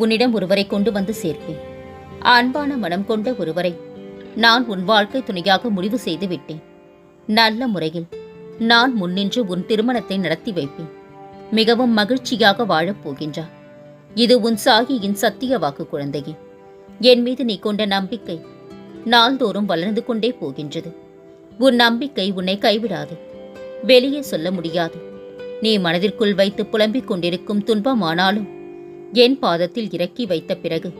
உன்னிடம் ஒருவரை கொண்டு வந்து சேர்ப்பேன். அன்பான மனம் கொண்ட ஒருவரை நான் உன் வாழ்க்கை துணையாக முடிவு செய்து விட்டேன். நல்ல முறையில் நான் முன்னின்று உன் திருமணத்தை நடத்தி வைப்பேன். மிகவும் மகிழ்ச்சியாக வாழப் போகின்றார் இது உன் சாகியின் சத்திய வாக்கு குழந்தையே. என் மீது நீ கொண்ட நம்பிக்கை நாள்தோறும் வளர்ந்து கொண்டே போகின்றது. உன் நம்பிக்கை உன்னை கைவிடாது. வெளியே சொல்ல முடியாது. நீ மனதிற்குள் வைத்து புலம்பிக் கொண்டிருக்கும் துன்பமானாலும் என் பாதத்தில் இறக்கி வைத்த பிறகு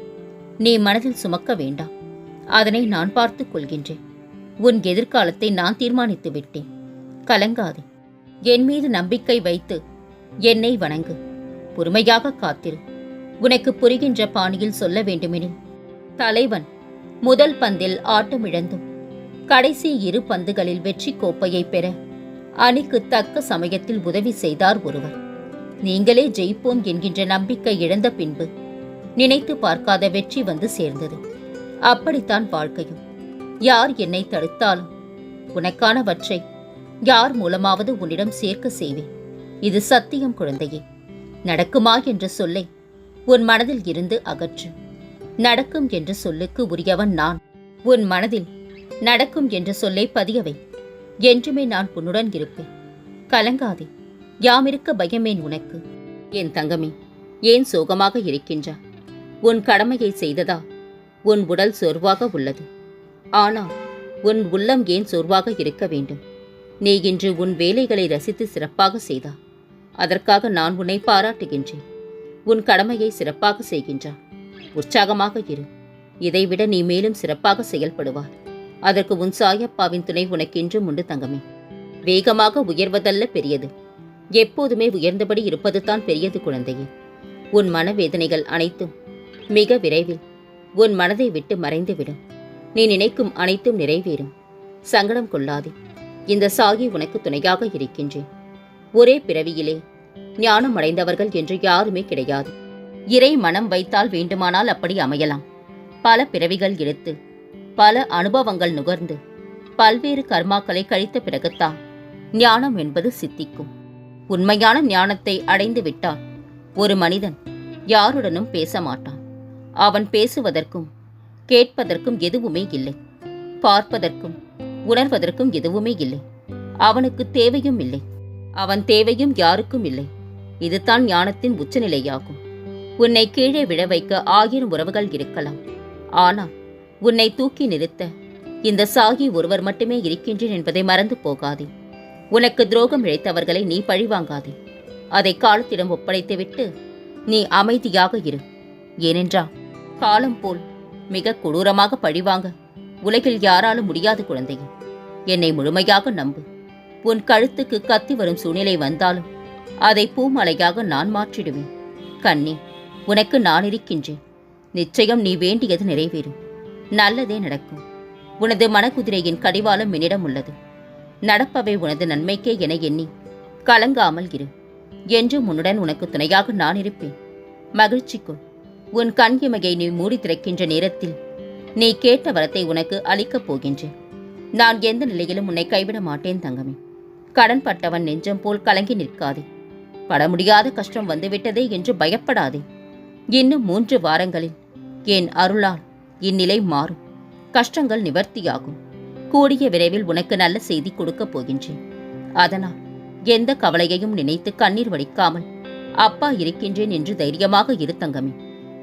நீ மனதில் சுமக்க வேண்டாம். அதனை நான் பார்த்துக் கொள்கின்றேன். உன் எதிர்காலத்தை நான் தீர்மானித்து விட்டேன். கலங்காதே. என் மீது நம்பிக்கை வைத்து என்னை வணங்கு. பொறுமையாக காத்திரு. உனக்கு புரிகின்ற பாணியில் சொல்ல வேண்டுமெனில் தலைவன் முதல் பந்தில் ஆட்டமிழந்தும் கடைசி இரு பந்துகளில் வெற்றி கோப்பையை பெற அணிக்கு தக்க சமயத்தில் உதவி செய்தார் ஒருவர். நீங்களே ஜெயிப்போம் என்கின்ற நம்பிக்கை இழந்த பின்பு நினைத்து பார்க்காத வெற்றி வந்து சேர்ந்தது. அப்படித்தான் வாழ்க்கையும். யார் என்னை தடுத்தாலும் உனக்கானவற்றை யார் மூலமாவது உன்னிடம் சேர்க்க செய்வேன். இது சத்தியம் குழந்தையே. நடக்குமா என்ற சொல்லை உன் மனதில் இருந்து அகற்று. நடக்கும் என்ற சொல்லுக்கு உரியவன் நான். உன் மனதில் நடக்கும் என்ற சொல்லை பதியவை. என்றுமே நான் உன்னுடன் இருப்பேன். கலங்காதே. யாமிருக்க பயமேன் உனக்கு? என் தங்கமே ஏன் சோகமாக இருக்கின்றா? உன் கடமையை செய்ததா? உன் உடல் சோர்வாக உள்ளது. ஆனால் உன் உள்ளம் ஏன் சோர்வாக இருக்க வேண்டும்? நீ இன்று உன் வேலைகளை ரசித்து சிறப்பாக செய்தா? அதற்காக நான் உன்னை பாராட்டுகின்றேன். உன் கடமையை சிறப்பாக செய்கின்றா? உற்சாகமாக இரு. இதைவிட நீ மேலும் சிறப்பாக செயல்படுவார் அதற்கு உன் சாயப்பாவின் துணை உனக்கென்றும் உண்டு தங்கமே. வேகமாக உயர்வதல்ல பெரியது. எப்போதுமே உயர்ந்தபடி இருப்பதுதான் பெரியது குழந்தையே. உன் மனவேதனைகள் அனைத்தும் மிக விரைவில் உன் மனதை விட்டு மறைந்துவிடும். நீ நினைக்கும் அனைத்தும் நிறைவேறும். சங்கடம் கொள்ளாதே. இந்த சாகி உனக்கு துணையாக இருக்கின்றேன். ஒரே பிறவியிலே ஞானம் அடைந்தவர்கள் என்று யாருமே கிடையாது. இறை மனம் வைத்தால் வேண்டுமானால் அப்படி அமையலாம். பல பிறவிகள் எடுத்து பல அனுபவங்கள் நுகர்ந்து பல்வேறு கர்மாக்களை கழித்த பிறகுத்தான் ஞானம் என்பது சித்திக்கும். உண்மையான ஞானத்தை அடைந்து விட்டால் ஒரு மனிதன் யாருடனும் பேச மாட்டான். அவன் பேசுவதற்கும் கேட்பதற்கும் எதுவுமே இல்லை. பார்ப்பதற்கும் உணர்வதற்கும் எதுவுமே இல்லை. அவனுக்கு தேவையும் இல்லை. அவன் தேவையும் யாருக்கும் இல்லை. இதுதான் ஞானத்தின் உச்சநிலையாகும். உன்னை கீழே விழ வைக்க ஆயிரம் உறவுகள் இருக்கலாம். ஆனால் உன்னை தூக்கி நிறுத்த இந்த சாகி ஒருவர் மட்டுமே இருக்கின்றேன் என்பதை மறந்து போகாதே. உனக்கு துரோகம் இழைத்தவர்களை நீ பழிவாங்காதே. அதை காலத்திடம் ஒப்படைத்துவிட்டு நீ அமைதியாக இரு. ஏனென்றால் காலம் போல் மிக கொடூரமாக பழிவாங்க உலகில் யாராலும் முடியாது குழந்தையே. என்னை முழுமையாக நம்பு. உன் கழுத்துக்கு கத்தி வரும் சூழ்நிலை வந்தாலும் அதை பூமலையாக நான் மாற்றிடுவேன். கண்ணே உனக்கு நான் இருக்கின்றேன் நிச்சயம் நீ வேண்டியது நிறைவேறும். நல்லதே நடக்கும். உனது மனக்குதிரையின் கடிவாளம் என்னிடம் உள்ளது. நடப்பவை உனது நன்மைக்கே என எண்ணி கலங்காமல் இரு. என்றும் உன்னுடன் உனக்கு துணையாக நான் இருப்பேன். மகிழ்ச்சிக்குள். உன் கண் இமையை நீ மூடி திறக்கின்ற நேரத்தில் நீ கேட்ட வரத்தை உனக்கு அளிக்கப் போகின்றேன் நான் எந்த நிலையிலும் உன்னை கைவிட மாட்டேன் தங்கமே. கடன் பட்டவன் நெஞ்சம் போல் கலங்கி நிற்காதே. பட முடியாத கஷ்டம் வந்துவிட்டதே என்று பயப்படாதே. இன்னும் மூன்று வாரங்களில் என் அருளால் இந்நிலை மாறும். கஷ்டங்கள் நிவர்த்தியாகும். கூடிய விரைவில் உனக்கு நல்ல செய்தி கொடுக்கப் போகின்றேன். அதனால் எந்த கவலையையும் நினைத்து கண்ணீர் வடிக்காமல் அப்பா இருக்கின்றேன் என்று தைரியமாக இரு தங்கமே.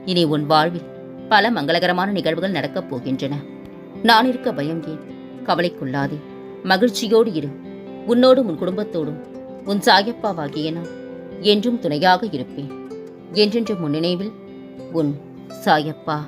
இனி உன் வாழ்வில் பல மங்களகரமான நிகழ்வுகள் நடக்கப் போகின்றன. நான் இருக்க பயம் ஏன்? கவலைக்குள்ளாதே. மகிழ்ச்சியோடு இரு. உன்னோடும் உன் குடும்பத்தோடும் உன் சாயப்பாவாகிய நான் என்றும் துணையாக இருப்பேன். என்றென்று முன்னினைவில் உன் சாயப்பா.